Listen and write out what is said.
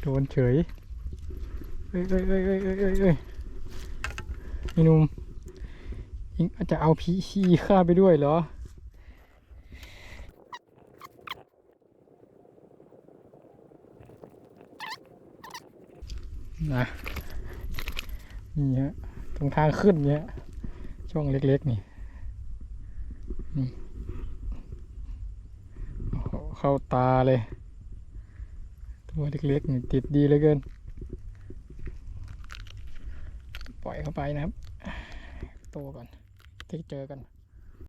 โดนเฉยเอ้ยเอ้ยเอ้ยเอ้ยเอ้ยเอ้ยเอ้ยไอ้หนุ่มอิงจะเอาพีชีข้าไปด้วยเหรอนะนี่ฮะตรงทางขึ้นเนี้ยช่องเล็ก ๆ นี่นี่ เข้าตาเลย ตัวเล็กๆนี่ติดดีเหลือเกิน ปล่อยเข้าไปนะครับโตก่อนที่เจอกัน